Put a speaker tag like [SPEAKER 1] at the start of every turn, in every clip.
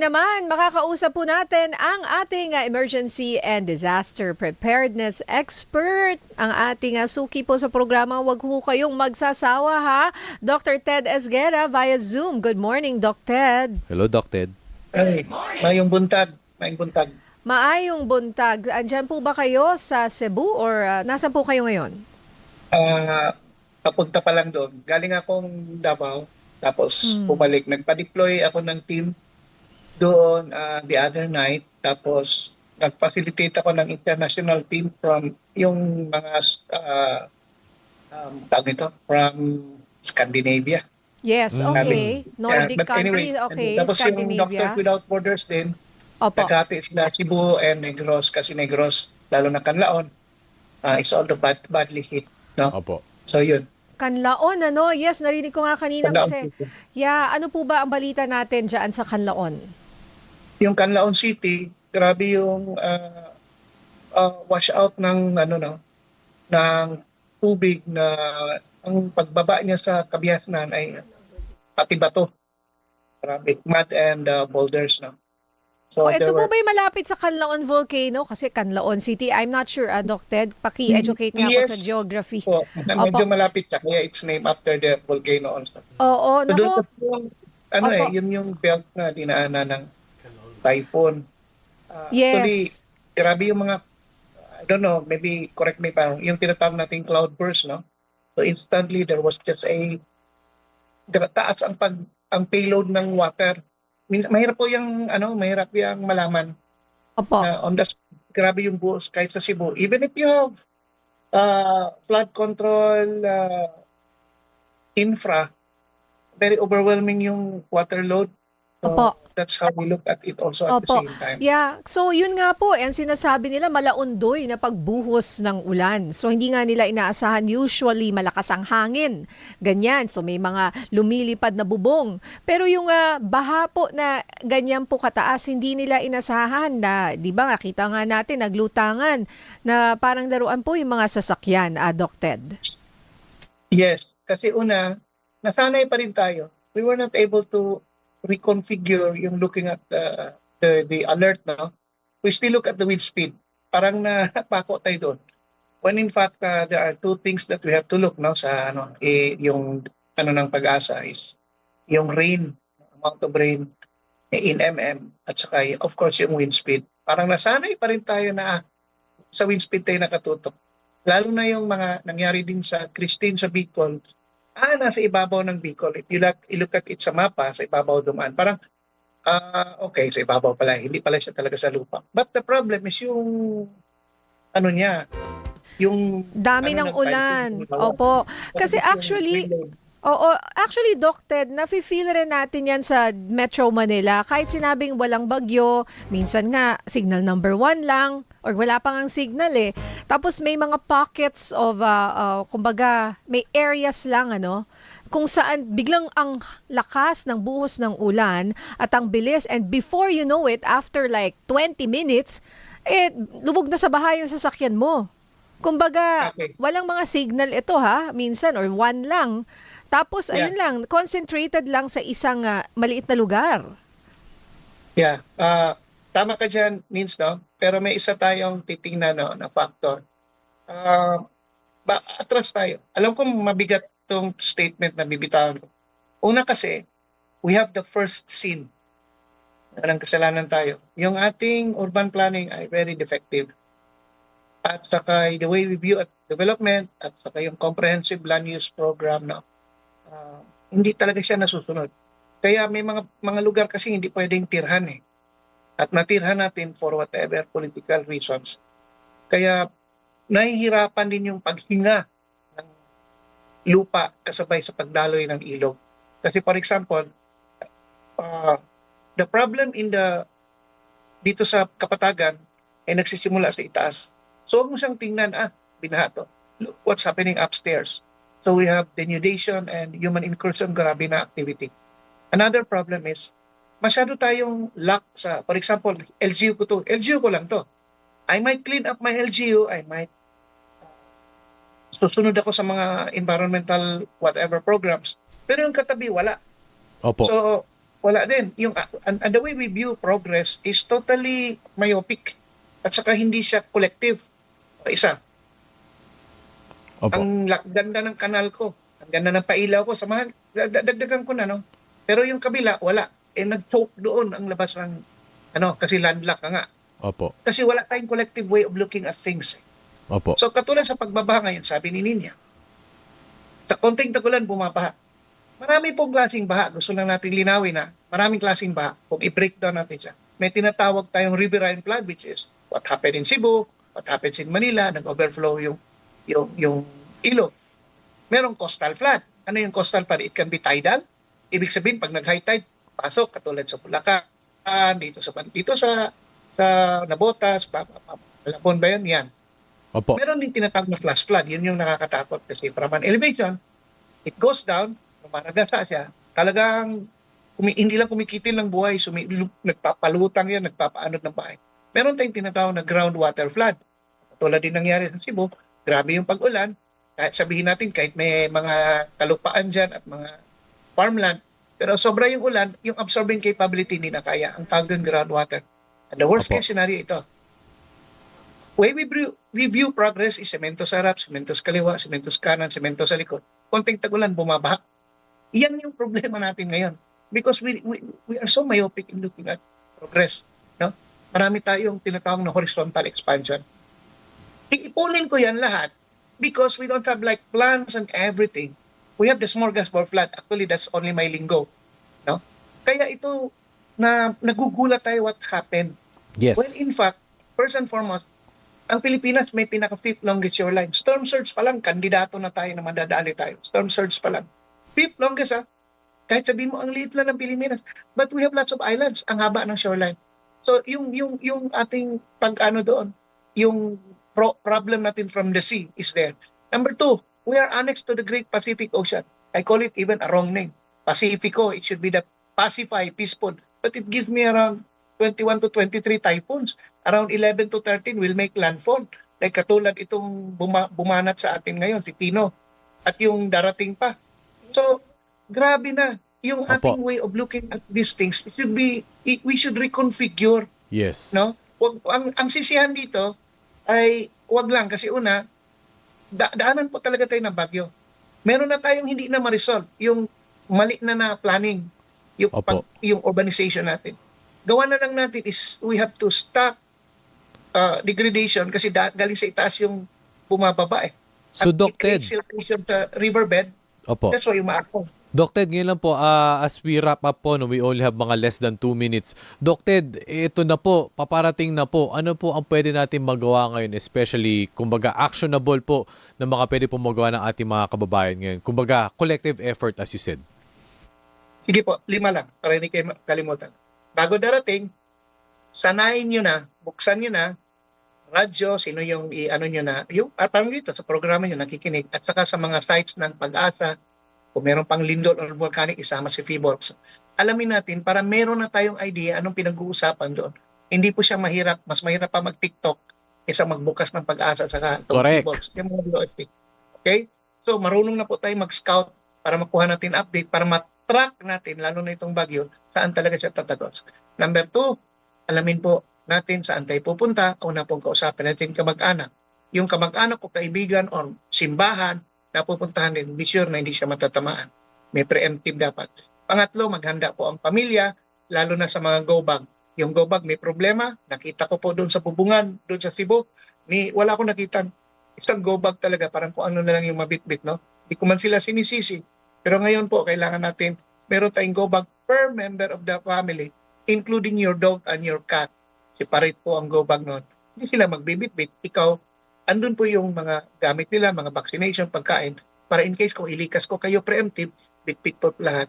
[SPEAKER 1] Naman, makakausap po natin ang ating uh, emergency and disaster preparedness expert. Ang ating uh, suki po sa programa, wag ho kayong magsasawa ha. Dr. Ted Esguera via Zoom. Good morning, Doc Ted.
[SPEAKER 2] Hello, Doc Ted.
[SPEAKER 3] Ay, mayong buntag, mayong buntag.
[SPEAKER 1] Maayong buntag. Andyan po ba kayo sa Cebu or uh, nasa po kayo ngayon?
[SPEAKER 3] Ah, papunta pa lang doon. Galing akong Davao, tapos
[SPEAKER 1] Hmm.
[SPEAKER 3] bumalik. Nagpa-deploy ako ng team doon ah, the other night. Tapos nag-facilitate ako ng international team from yung mga uh, um, tawag nito, from Scandinavia.
[SPEAKER 1] Yes,
[SPEAKER 3] Hmm.
[SPEAKER 1] okay.
[SPEAKER 3] Yeah,
[SPEAKER 1] Nordic
[SPEAKER 3] but
[SPEAKER 1] countries,
[SPEAKER 3] anyway,
[SPEAKER 1] okay.
[SPEAKER 3] Tapos yung
[SPEAKER 1] Scandinavia.
[SPEAKER 3] Doctors Without Borders din,
[SPEAKER 1] Opo.
[SPEAKER 3] Nagkati sila Cebu and Negros kasi Negros, lalo na Canlaon, uh, is all the bad, badly hit. No?
[SPEAKER 2] Opo.
[SPEAKER 3] So yun.
[SPEAKER 1] Kanlaon, ano? Yes, narinig ko nga kanina
[SPEAKER 3] Canlaon
[SPEAKER 1] kasi. Yeah, ano po ba ang balita natin dyan sa Kanlaon?
[SPEAKER 3] Yung Canlaon City, grabe yung uh, uh, wash out ng ano no ng tubig na ang pagbaba niya sa Kabiasnan ay pati bato. Grabe, mud and uh, boulders no. So
[SPEAKER 1] Oh, ito
[SPEAKER 3] there
[SPEAKER 1] po
[SPEAKER 3] were-
[SPEAKER 1] ba yung malapit sa Canlaon Volcano? Kasi Canlaon City, I'm not sure, uh, Doc Ted. Paki-educate nga ako
[SPEAKER 3] Yes.
[SPEAKER 1] sa geography.
[SPEAKER 3] po, na medyo
[SPEAKER 1] Opo.
[SPEAKER 3] malapit siya kaya it's named after the volcano also.
[SPEAKER 1] Oo,
[SPEAKER 3] So doon
[SPEAKER 1] nako.
[SPEAKER 3] kasi yung, ano
[SPEAKER 1] Opo.
[SPEAKER 3] eh, yun yung belt na dinaanan ng typhoon. Uh, Actually,
[SPEAKER 1] Yes.
[SPEAKER 3] grabe yung mga, I don't know, maybe correct me pa, yung tinatawag nating cloud burst, no? So instantly there was just a, taas ang pag, ang payload ng water. Mahirap po yung, ano, mahirap yung malaman
[SPEAKER 1] Opo.
[SPEAKER 3] na on the grabe yung buhos kahit sa Cebu. Even if you have uh, flood control uh, infra, very overwhelming yung water load. So
[SPEAKER 1] Opo.
[SPEAKER 3] That's how we look at it also at
[SPEAKER 1] Opo.
[SPEAKER 3] the same time.
[SPEAKER 1] Yeah, so yun nga po, ang sinasabi nila malaundoy na pagbuhos ng ulan. So hindi nga nila inaasahan usually malakas ang hangin. Ganyan, so may mga lumilipad na bubong. Pero yung ah, baha po na ganyan po kataas, hindi nila inasahan na, di ba nga, kita nga natin, naglutangan na parang laruan po yung mga sasakyan, ah, Doc Ted.
[SPEAKER 3] Yes, kasi una, nasanay pa rin tayo. We were not able to reconfigure yung looking at the, the, the alert no? We still look at the wind speed. Parang napako tayo doon. When in fact, uh, there are two things that we have to look no sa ano eh, yung ano ng pag-asa is yung rain, amount of rain eh, in mm at saka of course yung wind speed. Parang nasanay pa rin tayo na ah, sa wind speed tayo nakatutok. Lalo na yung mga nangyari din sa Christine sa Bicol, ah, nasa ibabaw ng Bicol. If you look, you look at it sa mapa, sa ibabaw dumaan, parang, ah, okay, sa ibabaw pala, hindi pala siya talaga sa lupa. But the problem is yung, ano niya, yung...
[SPEAKER 1] Dami ng
[SPEAKER 3] ano,
[SPEAKER 1] ulan. Opo. Kasi actually. Oo, actually, Doc Ted, nafe-feel rin natin yan sa Metro Manila. Kahit sinabing walang bagyo, minsan nga, signal number one lang, or wala pang ang signal eh. Tapos may mga pockets of, uh, uh, kumbaga, may areas lang, ano, kung saan biglang ang lakas ng buhos ng ulan at ang bilis and before you know it, after like 20 minutes, eh, lubog na sa bahay yung sasakyan mo. Kumbaga,
[SPEAKER 3] Okay.
[SPEAKER 1] walang mga signal ito ha, minsan or one lang. Tapos
[SPEAKER 3] Yeah.
[SPEAKER 1] ayun lang, concentrated lang sa isang ah, maliit na lugar.
[SPEAKER 3] Yeah, ah, tama ka dyan, Nins, no? Pero may isa tayong titingnan no, na factor. Ah, ba, atras tayo. Alam ko mabigat tong statement na bibitawan ko. Una kasi, we have the first sin. Anong kasalanan tayo? Yung ating urban planning ay very defective. At saka the way we view at development at saka yung comprehensive land use program no, ah, hindi talaga siya nasusunod. Kaya may mga mga lugar kasi hindi pwedeng tirhan eh. At natirhan natin for whatever political reasons. Kaya nahihirapan din yung paghinga ng lupa kasabay sa pagdaloy ng ilog. Kasi for example, uh, the problem in the dito sa Kapatagan ay nagsisimula sa itaas. So huwag mo siyang tingnan, ah, binaha what's happening upstairs. So we have denudation and human incursion, grabe na activity. Another problem is, masyado tayong lack sa, for example, LGU ko to. LGU ko lang to. I might clean up my LGU, I might susunod ako sa mga environmental whatever programs. Pero yung katabi, wala.
[SPEAKER 2] Opo.
[SPEAKER 3] So, wala din. Yung, uh, and, and the way we view progress is totally myopic. At saka hindi siya collective. Isa,
[SPEAKER 2] Opo.
[SPEAKER 3] ang ganda ng kanal ko, ang ganda ng pailaw ko, samahan, dag- dagdagan ko na, no? Pero yung kabila, wala. Eh, nag-choke doon ang labas ng, ano, kasi landlocked ka nga.
[SPEAKER 2] Opo.
[SPEAKER 3] Kasi wala tayong collective way of looking at things.
[SPEAKER 2] Opo.
[SPEAKER 3] So katulad sa pagbabaha ngayon, sabi ni Ninya, sa konting tagulan bumabaha. Marami pong klaseng baha. Gusto lang natin linawin na maraming klaseng baha. Kung i-breakdown natin siya. May tinatawag tayong riverine flood which is what happened in Cebu, what happens in Manila, nag-overflow yung, yung, yung ilog. Merong coastal flood. Ano yung coastal flood? It can be tidal. Ibig sabihin, pag nag-high tide, pasok katulad sa Bulacan, dito sa dito sa sa Nabotas, Malabon ba yun? Yan.
[SPEAKER 2] Opo.
[SPEAKER 3] Meron din tinatawag na flash flood. Yun yung nakakatakot kasi from an elevation, it goes down, lumaragasa siya. Talagang kumi, hindi lang kumikitil ng buhay, sumi, lu- nagpapalutang yan, nagpapaanod ng bahay. Meron tayong tinatawag na groundwater flood. Tulad din nangyari sa Cebu, grabe yung pag-ulan. Kahit sabihin natin, kahit may mga kalupaan dyan at mga farmland, pero sobra yung ulan, yung absorbing capability hindi na kaya. Ang tawag doon groundwater. And the worst
[SPEAKER 2] Opo.
[SPEAKER 3] case scenario ito, way we view, we view progress is semento sa harap, semento sa kaliwa, semento sa kanan, semento sa likod. Konting tagulan, bumabaha. Yan yung problema natin ngayon. Because we, we, we are so myopic in looking at progress. No? Marami tayong tinatawag na horizontal expansion. Iipunin ko yan lahat because we don't have like plans and everything. We have the smorgasbord flood. Actually, that's only my lingo. No? Kaya ito, na nagugulat tayo what happened.
[SPEAKER 2] Yes.
[SPEAKER 3] When in fact, first and foremost, ang Pilipinas may pinaka fifth longest shoreline. Storm surge pa lang, kandidato na tayo na madadali tayo. Storm surge pa lang. Fifth longest ah. Kahit sabihin mo ang liit lang ng Pilipinas. But we have lots of islands. Ang haba ng shoreline. So yung yung yung ating pag-ano doon, yung pro- problem natin from the sea is there. Number two, we are annexed to the Great Pacific Ocean. I call it even a wrong name. Pacifico, it should be the pacify, peaceful. But it gives me around 21 to 23 typhoons. Around 11 to 13 will make landfall. Like katulad itong buma- bumanat sa atin ngayon, si Pino. At yung darating pa. So, grabe na. Yung
[SPEAKER 2] Opo.
[SPEAKER 3] ating way of looking at these things, it should be, it- we should reconfigure
[SPEAKER 2] Yes.
[SPEAKER 3] no? Ang ang sisihan dito ay wag lang kasi una da, daanan po talaga tayo ng bagyo. Meron na tayong hindi na ma-resolve yung mali na na planning yung
[SPEAKER 2] Opo.
[SPEAKER 3] pag, yung urbanization natin. Gawa na lang natin is we have to stop uh, degradation kasi da, galing sa itaas yung bumababa eh.
[SPEAKER 2] So,
[SPEAKER 3] At
[SPEAKER 2] Doc Ted.
[SPEAKER 3] sa riverbed.
[SPEAKER 2] Opo.
[SPEAKER 3] That's why umaako.
[SPEAKER 2] Doc Ted, ngayon lang po, ah, as we wrap up po, no, we only have mga less than 2 minutes. Doc Ted, ito na po, paparating na po. Ano po ang pwede natin magawa ngayon, especially, kumbaga, actionable po na mga pwede po magawa ng ating mga kababayan ngayon? Kumbaga, collective effort, as you said.
[SPEAKER 3] Sige po, lima lang para hindi kayo kalimutan. Bago darating, sanayin nyo na, buksan nyo na, radyo, sino yung i-ano nyo na, yung, ah, parang dito sa programa nyo nakikinig, at saka sa mga sites ng pag-asa, kung meron pang lindol or volcanic, isama si Feebox. Alamin natin para meron na tayong idea anong pinag-uusapan doon. Hindi po siya mahirap, mas mahirap pa mag-TikTok kaysa magbukas ng pag-asa itong
[SPEAKER 2] Correct.
[SPEAKER 3] Feebox. Yung mga. Okay? So, marunong na po tayo mag-scout para makuha natin update, para mat-track natin, lalo na itong bagyo, saan talaga siya tatagos. Number two, alamin po natin saan tayo pupunta. Una pong kausapin natin kamag-anak. Yung kamag-anak o kaibigan o simbahan na pupuntahan din, be sure na hindi siya matatamaan. May preemptive dapat. Pangatlo, maghanda po ang pamilya, lalo na sa mga go bag. Yung go bag may problema, nakita ko po doon sa bubungan, doon sa Cebu, ni, wala akong nakita isang go bag talaga, parang kung ano na lang yung mabitbit, no? Hindi ko man sila sinisisi. Pero ngayon po, kailangan natin, meron tayong go bag per member of the family, including your dog and your cat. Separate po ang go bag nun. Hindi sila magbibitbit. Ikaw, andun po yung mga gamit nila, mga vaccination, pagkain, para in case kung ilikas ko kayo preemptive, bitbit po lahat.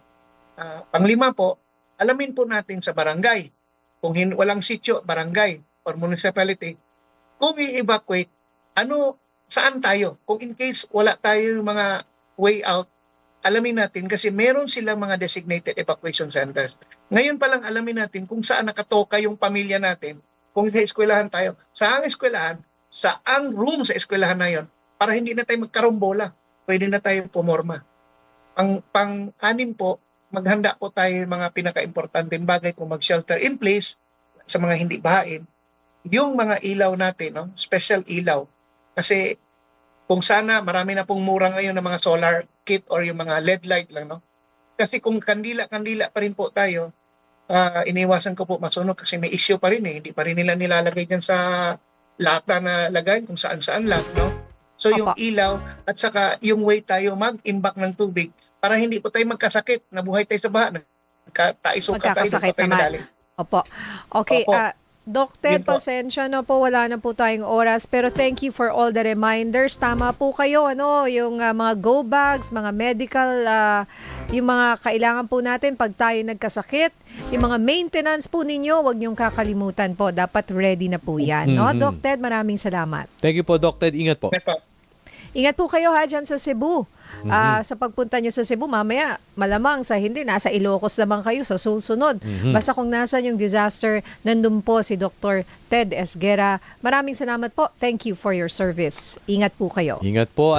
[SPEAKER 3] Ah, panglima po, alamin po natin sa barangay, kung hin- walang sityo, barangay or municipality, kung i-evacuate, ano, saan tayo? Kung in case wala tayo mga way out, alamin natin kasi meron silang mga designated evacuation centers. Ngayon pa lang alamin natin kung saan nakatoka yung pamilya natin. Kung sa eskwelahan tayo, saang eskwelahan, saang room sa eskwelahan na yon para hindi na tayo magkarumbola. Pwede na tayo pumorma. Pang, pang-anim po, maghanda po tayo mga pinaka-importanteng bagay kung mag-shelter in place sa mga hindi bahain. Yung mga ilaw natin, no? special ilaw. Kasi kung sana marami na pong mura ngayon ng mga solar kit or yung mga LED light lang. No? Kasi kung kandila-kandila pa rin po tayo, ah, iniwasan ko po masunog kasi may issue pa rin eh. Hindi pa rin nila nilalagay dyan sa lata na lagay kung saan-saan lang. No? So yung
[SPEAKER 1] Opo.
[SPEAKER 3] ilaw at saka yung way tayo mag-imbak ng tubig para hindi po tayo magkasakit, nabuhay tayo sa baha, nagkataiso ka tayo, tayo
[SPEAKER 1] naman.
[SPEAKER 3] nadali.
[SPEAKER 1] Opo. Okay,
[SPEAKER 3] Opo.
[SPEAKER 1] ah Doc Ted,
[SPEAKER 3] Yun po.
[SPEAKER 1] pasensya na po, wala na po tayong oras. Pero thank you for all the reminders. Tama po kayo, ano, yung ah, mga go bags, mga medical, ah, yung mga kailangan po natin pag tayo nagkasakit. Yung mga maintenance po ninyo, wag niyong kakalimutan po. Dapat ready na po yan. No?
[SPEAKER 2] Mhm.
[SPEAKER 1] Doc Ted, maraming salamat.
[SPEAKER 2] Thank you po, Doc Ted. Ingat po.
[SPEAKER 3] Yes po.
[SPEAKER 1] Ingat po kayo ha dyan sa Cebu. Ah, sa pagpunta nyo sa Cebu, mamaya malamang sa hindi, nasa Ilocos naman kayo sa susunod. Basta kung nasan yung disaster, nandun po si Dr. Ted Esguera. Maraming salamat po. Thank you for your service. Ingat po kayo.
[SPEAKER 2] Ingat po.